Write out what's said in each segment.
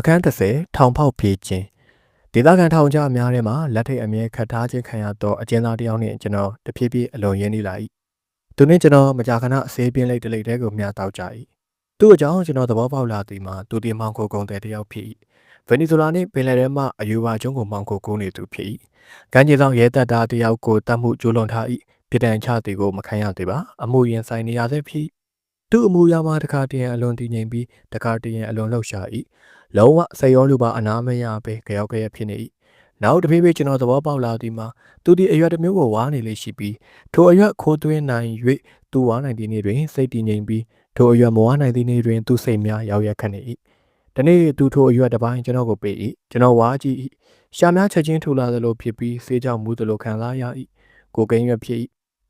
အခန်း30ထောင်ဖောက်ပြေးခြင်းဒေသခံထောင်ကြားအများထဲမှာလက်ထိတ်အမြဲခတ်ထားခြင်းခံရသောအကျဉ်းသားတစ်ယောက်နှင့်ကျွန်တော်တဖြည်းဖြည်းအလွန်ရင်းနေလာ၏သူနှင့်ကျွန်တော်မကြာခဏအသေးပြင်းလိတ်တလိတ်တဲကိုမျှတောက်ကြ၏သူ့အကြောင်းကျွန်တော်သဘောပေါက်လာသည်မှာသူဒီမောင်ခိုကုန်တဲ့တစ်ယောက်ဖြစ်၏ဗနီဇိုလာနှင့်ပင်လယ်ထဲမှအယူပါကျွန်းကိုမောင်ခိုကူးနေသူဖြစ်၏ကမ်းခြေဆောင်ရဲတပ်သားတစ်ယောက်ကိုတတ်မှုကျူးလွန်ထား၏ပြည်တံချသည်ကိုမခံရသေးပါအမှုရင်ဆိုင်နေရသည်ဖြစ် သူ့အမှုရမှာတခါတည်းအလွန်တည်ငြိမ်ပြီးတခါတည်းအလွန်လှုပ်ရှား၏လုံးဝစိတ်ရောလူပါအနာမရပဲကြောက်ကြရဖြစ်နေ၏နောက်တစ်ပြေးပြေးကျွန်တော်သဘောပေါက်လာသည်မှာသူဒီအရွက်တစ်မျိုးကိုဝါနေလေရှိပြီးထိုအရွက်ခိုးသွင်းနိုင်၍သူဝါနိုင်သည့်နေ့တွင်စိတ်တည်ငြိမ်ပြီးထိုအရွက်မဝါနိုင်သည့်နေ့တွင်သူစိတ်များရောက်ရက်ခတ်နေ၏ဒီနေ့သူထိုအရွက်တစ်ပိုင်းကျွန်တော်ကိုပေး၏ကျွန်တော်ဝါကြည့်၏ရှာများချက်ချင်းထူလာသလိုဖြစ်ပြီးဆေးကြောင့်မူးသလိုခံစားရ၏ကိုကိန်းရွက်ဖြစ်၏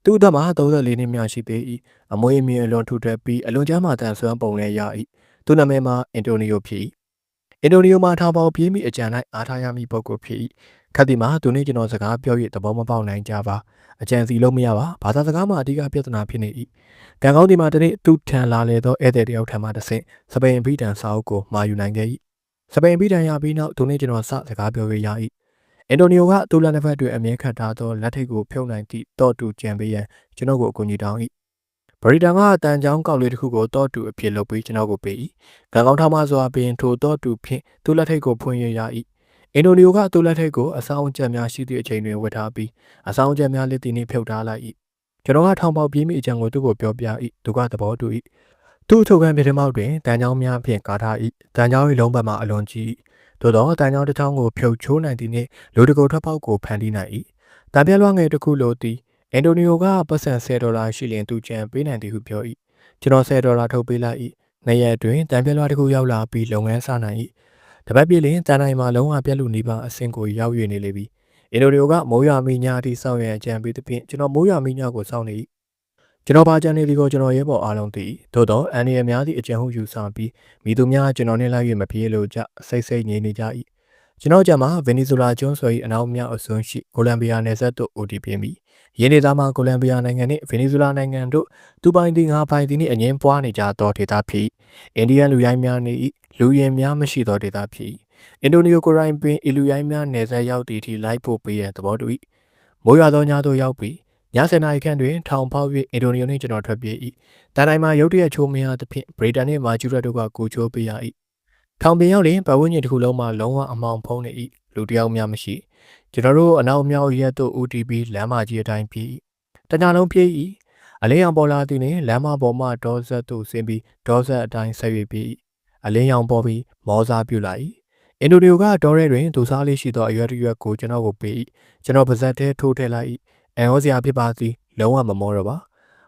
သူ့အသက်မှာ34နှစ်မြရှိသေး၏အမွေးအမြင့်အလွန်ထူထပ်ပြီးအလွန်ကျမ်းမာတန်ဆွမ်းပုံလည်းရ၏သူနာမည်မှာအင်တိုနီယိုဖြစ်၏အင်ဒိုနီယိုမှာထောင်ပေါပြေးမိအကြံ၌အားထားရမည့်ပုဂ္ဂိုလ်ဖြစ်၏ခတ်ဒီမှာသူနှင့်ကျွန်တော်စကားပြော၍သဘောမပေါက်နိုင်ကြပါအကြံစီလုံးမရပါဘာသာစကားမှာအဓိကပြဿနာဖြစ်နေ၏ကံကောင်းဒီမှာတနေ့သူထံလာလေသောဧည့်သည်တယောက်ထံမှတဆင့်စပိန်ဘီတန်စာအုပ်ကိုမှာယူနိုင်ခဲ့၏စပိန်ဘီတန်ရပြီးနောက်သူနှင့်ကျွန်တော်စစကားပြော၍ရ၏ အင်ဒိုနီယိုကသူ့လက်နှစ်ဖက်တွင်အမြဲခတ်ထားသောလက်ထိပ်ကိုဖြုတ်နိုင်သည့်တော့တူကြံပေးရန်ကျွန်တော်ကိုအကူအညီတောင်း၏ဗရီတန်ကအတန်ချောင်းကောက်လေးတစ်ခုကိုတော့တူအဖြစ်လုပ်ပြီးကျွန်တော်ကိုပေး၏။ကံကောင်းထောက်မှစွာပင်ထိုတော့တူဖြင့်သူ့လက်ထိပ်ကိုဖွင့်ရရ၏။အင်ဒိုနီယိုကသူ့လက်ထိပ်ကိုအဆောင်ချက်များရှိသည့်အချိန်တွင်ဝတ်ထားပြီးအဆောင်ချက်များလက်တီနှင့်ဖြုတ်ထားလိုက်၏။ကျွန်တော်ကထောင်ပေါက်ပြေးမိအကြံကိုသူ့ကိုပြောပြ၏။သူကသဘောတူ၏။သူ့ထုတ်ခန်းပြထမောက်တွင်တန်ချောင်းများဖြင့်ကားထား၏။တန်ချောင်း၏လုံးပတ်မှအလွန်ကြီး၏။ သို့သောတန်ချောင်းတစ်ချောင်းကိုဖြုတ်ချိုးနိုင်သည်နှင့်လူတကိုထွက်ပေါက်ကိုဖန်တီးနိုင်၏။တံပြက်လွှားငယ်တစ်ခုလိုသည်အန်တိုနီယိုကပတ်စံ10ဒေါ်လာရှိလျင်သူကြံပေးနိုင်သည်ဟုပြော၏ကျွန်တော်10ဒေါ်လာထုတ်ပေးလိုက်၏နှစ်ရက်အတွင်းတံပြက်လွှားတစ်ခုရောက်လာပြီးလုပ်ငန်းစနိုင်၏တပတ်ပြည့်လျင်တန်တိုင်းမှာလုံးဝပြက်လူနေပါအဆင့်ကိုရောက်၍နေလေပြီအင်ဒိုနီယိုကမိုးရွာမိညာအထိစောင့်ရန်ကြံပေးသဖြင့်ကျွန်တော်မိုးရွာမိညာကိုစောင့်နေ၏ ကျွန်တော်ပါကြံနေသည်ကိုကျွန်တော်ရဲဘော်အားလုံးသိသို့တော့အန်ဒီအများသည့်အကြံဟုယူဆပြီးမိသူများကျွန်တော်နှင့်လိုက်၍မပြေလို့ကြစိတ်စိတ်ငြိမ်နေကြ၏ကျွန်တော်ကြမှာဗင်နီဇိုလာကျွန်းဆွယ်၏အနောက်မြောက်အစွန်းရှိကိုလံဘီယာနယ်စပ်သို့ ODP ပြီယင်းဒေသမှာကိုလံဘီယာနိုင်ငံနှင့်ဗင်နီဇိုလာနိုင်ငံတို့သူပိုင်သည်ငါပိုင်သည်နှင့်အငင်းပွားနေကြသောဒေသဖြစ်အိန္ဒိယလူရိုင်းများနေ၏လူရင်များမရှိသောဒေသဖြစ်အင်ဒိုနီယိုကိုရိုင်းပင်အီလူရိုင်းများနယ်စပ်ရောက်သည့်အထိလိုက်ဖို့ပေးရန်သဘောတူ၏မိုးရွာသောညသို့ရောက်ပြီး ည7နာရီခန့်တွင်ထောင်ပေါက်၍အင်ဒိုနီးယားနှင့်ကျွန်တော်ထွက်ပြေး၏တန်တိုင်းမှာရုတ်တရက်ချိုးမရသဖြင့်ဗြိတန်နှင့်မာဂျူရက်တို့ကကိုချိုးပေးရ၏ထောင်ပင်ရောက်လျင်ပတ်ဝန်းကျင်တစ်ခုလုံးမှာလုံးဝအမောင်ဖုံးနေ၏လူတယောက်များမရှိကျွန်တော်တို့အနောက်မြောက်ရက်သို့ OTP လမ်းမကြီးအတိုင်းပြေးတညလုံးပြေး၏အလင်းရောင်ပေါ်လာသည်နှင့်လမ်းမပေါ်မှဒေါ်ဆက်သို့ဆင်းပြီးဒေါ်ဆက်အတိုင်းဆက်၍ပြေးအလင်းရောင်ပေါ်ပြီးမောစားပြုလာ၏အင်ဒိုနီယိုကဒေါ်ရဲတွင်ဒူစားလေးရှိသောအရွက်ရွက်ကိုကျွန်တော်ကိုပေး၏ကျွန်တော်ပါဇက်ထဲထိုးထည့်လိုက်၏ အန်ဟောစရာဖြစ်ပါသည်လုံးဝမမောတော့ပါ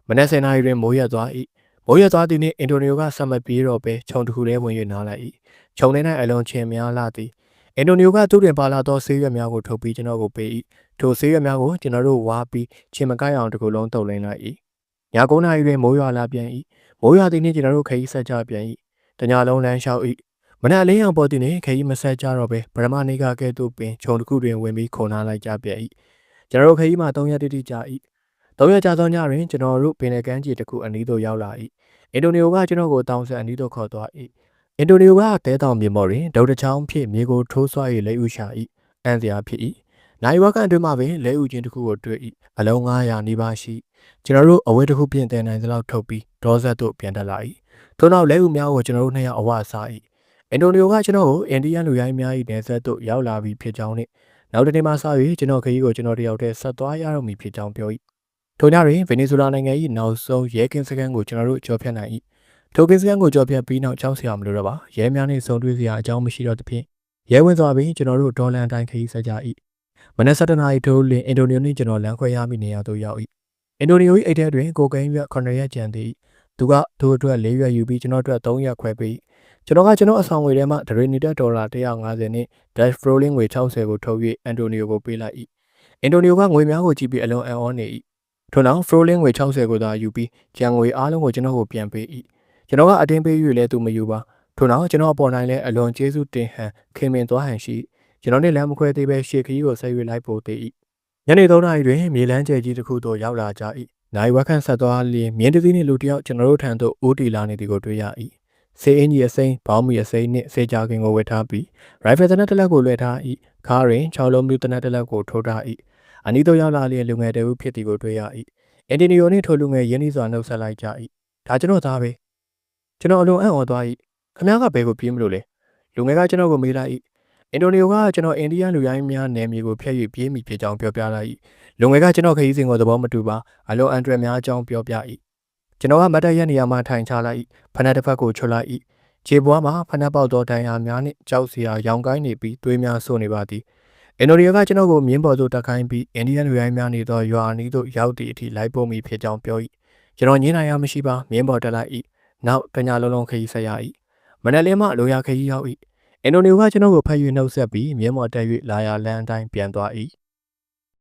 မနက်7:00နာရီတွင်မိုးရွက်သွား၏မိုးရွက်သွားသည်နှင့်အင်ဒိုနီယိုကဆက်မပြေးတော့ပဲခြုံတစ်ခုထဲဝင်၍နားလိုက်၏ခြုံထဲ၌အလွန်ချင်များလာသည်အင်ဒိုနီယိုကသူ့တွင်ပါလာသောဆေးရွက်များကိုထုတ်ပြီးကျွန်တော်ကိုပေး၏ထိုဆေးရွက်များကိုကျွန်တော်တို့ဝါပြီးချင်းမကိုက်အောင်တစ်ခုလုံးတုပ်လင်းလိုက်၏ည9နာရီတွင်မိုးရွာလာပြန်၏မိုးရွာသည်နှင့်ကျွန်တော်တို့ခရီးဆက်ကြပြန်၏တညလုံးလမ်းလျှောက်၏မနက်အလင်းရောင်ပေါ်သည်နှင့်ခရီးမဆက်ကြတော့ပဲဗရမနေကကဲ့သို့ပင်ခြုံတစ်ခုတွင်ဝင်ပြီးခုန်နာလိုက်ကြပြန်၏ ကျွန်တော်တို့ခရီးမှာ3ရက်တိတိကြာ၏3ရက်ကြာသောညတွင်ကျွန်တော်တို့ပင်လယ်ကမ်းခြေတစ်ခုအနီးသို့ရောက်လာ၏အင်ဒိုနီယိုကကျွန်တော်ကိုတောင်းဆက်အနီးသို့ခေါ်သွား၏အင်ဒိုနီယိုကတဲတောင်မြေမော်တွင်ဒုတ်တချောင်းဖြင့်မြေကိုထိုးဆွ၍လက်ဥရှာ၏အန်စရာဖြစ်၏နိုင်ဝကန်အတွင်းမှာပင်လက်ဥချင်းတစ်ခုကိုတွေ့၏အလုံး900နီးပါးရှိကျွန်တော်တို့အဝဲတစ်ခုပြင်တင်နိုင်သလောက်ထုတ်ပြီးဒေါ်ဆက်တို့ပြန်တက်လာ၏ထို့နောက်လက်ဥများကိုကျွန်တော်တို့နှစ်ယောက်အဝစား၏အင်ဒိုနီယိုကကျွန်တော်ကိုအိန္ဒိယလူရိုင်းများ၏နယ်ဆက်သို့ရောက်လာပြီးဖြစ်ကြောင်းနှင့် နောက်တစ်နေ့မှစ၍ကျွန်တော်ခရီးကိုကျွန်တော်တယောက်တည်းဆက်သွားရတော့မည်ဖြစ်ကြောင်းပြော၏ထို့ညတွင်ဗင်နီဇိုလာနိုင်ငံ၏နောက်ဆုံးရဲကင်းစခန်းကိုကျွန်တော်တို့ကြော်ဖြတ်နိုင်၏ထိုကင်းစခန်းကိုကြော်ဖြတ်ပြီးနောက်ကြောက်စရာမလိုတော့ပါရဲများနှင့်ဆုံတွေ့စရာအကြောင်းမရှိတော့သဖြင့်ရဲဝင်သွားပြီးကျွန်တော်တို့ဒေါ်လန်တိုင်းခရီးဆက်ကြ၏မနက်7:00နာရီထိုးလင်အင်ဒိုနီးယားနှင့်ကျွန်တော်လမ်းခွဲရမိနေရာသို့ရောက်၏အင်ဒိုနီးယား၏အိတ်ထဲတွင်ကိုကိန်းရွက်9ရက်ကျန်သည် သူကသူ့အတွက်4ရက်ယူပြီးကျွန်တော်အတွက်3ရက်ခွဲပေးကျွန်တော်ကကျွန်တော်အဆောင်ငွေထဲမှဒရီနီတက်ဒေါ်လာ150နဲ့ dash rolling ငွေ60ကိုထုတ်၍အန်တိုနီယိုကိုပေးလိုက်၏အန်တိုနီယိုကငွေများကိုကြည့်ပြီးအလွန်အံ့ဩနေ၏ထို့နောက် rolling ငွေ60ကိုသာယူပြီးကျန်ငွေအားလုံးကိုကျွန်တော်ကိုပြန်ပေး၏ကျွန်တော်ကအတင်းပေး၍လည်းသူမယူပါထို့နောက်ကျွန်တော်အပေါ်နိုင်လဲအလွန်ကျေးဇူးတင်ဟန်ခင်မင်သွားဟန်ရှိကျွန်တော်နဲ့လမ်းမခွဲသေးပဲရှေ့ခရီးကိုဆက်၍လိုက်ပို့သေး၏ညနေ3နာရီတွင်မြေလန်းကျဲကြီးတစ်ခုသို့ရောက်လာကြ၏ နိုင်ဝက်ခန့်ဆက်သွားလျင်မြင်းတစည်းနှင့်လူတစ်ယောက်ကျွန်တော်တို့ထံသို့အိုးတီလာနေသည်ကိုတွေ့ရ၏စေအင်းကြီးအစိမ်းဘောင်းမီအစိမ်းနှင့်စေချာကင်ကိုဝတ်ထားပြီးရိုင်ဖယ်တနက်တစ်လက်ကိုလွှဲထား၏ခါရင်၆လုံးမျိုးတနက်တစ်လက်ကိုထိုးထား၏အနီးသို့ရောက်လာလျက်လူငယ်တဦးဖြစ်သည်ကိုတွေ့ရ၏အင်တီနီယိုနှင့်ထိုလူငယ်ရင်းနှီးစွာနှုတ်ဆက်လိုက်ကြ၏ဒါကျွန်တော်သားပဲကျွန်တော်အလွန်အံ့ဩသွား၏ခမ ्या ကဘယ်ကိုပြေးမလို့လဲလူငယ်ကကျွန်တော်ကိုမေးလိုက်၏ အင်တိုနီယိုကကျွန်တော်အိန္ဒိယလူရိုင်းများနယ်မြေကိုဖျက်၍ပြေးမိဖြစ်ကြောင်းပြောပြလိုက်၏လူငယ်ကကျွန်တော်ခရီးစဉ်ကိုသဘောမတူပါအလွန်အန်တရယ်များအကြောင်းပြောပြ၏ကျွန်တော်ကမတ်တက်ရက်နေရာမှာထိုင်ချလိုက်၏ဖနက်တစ်ဖက်ကိုချွတ်လိုက်၏ခြေပွားမှာဖနက်ပေါက်သောဒဏ်ရာများနှင့်ကြောက်စရာရောင်ကိုင်းနေပြီးသွေးများဆိုးနေပါသည်အင်ဒိုနီးယားကကျွန်တော်ကိုမြင်းပေါ်သို့တက်ခိုင်းပြီးအိန္ဒိယလူရိုင်းများနေသောရွာအနီးသို့ရောက်သည့်အထိလိုက်ပို့မိဖြစ်ကြောင်းပြော၏ကျွန်တော်ညင်းနိုင်ရမရှိပါမြင်းပေါ်တက်လိုက်၏နောက်တညာလုံးလုံးခရီးဆက်ရ၏မနက်လင်းမှလိုရာခရီးရောက်၏ အင်ဒိုနီးယားကကျွန်တော်ကိုဖတ်၍နှုတ်ဆက်ပြီးမြင်းပေါ်တက်၍လာရလမ်းအတိုင်းပြန်သွား၏